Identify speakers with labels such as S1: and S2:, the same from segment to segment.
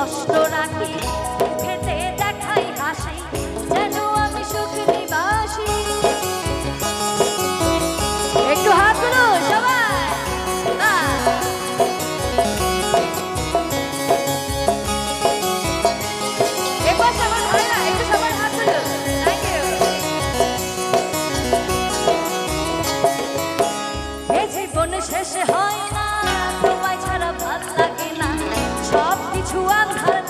S1: কষ্ট রাখি। আধার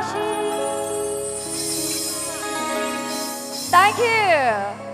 S2: Thank you.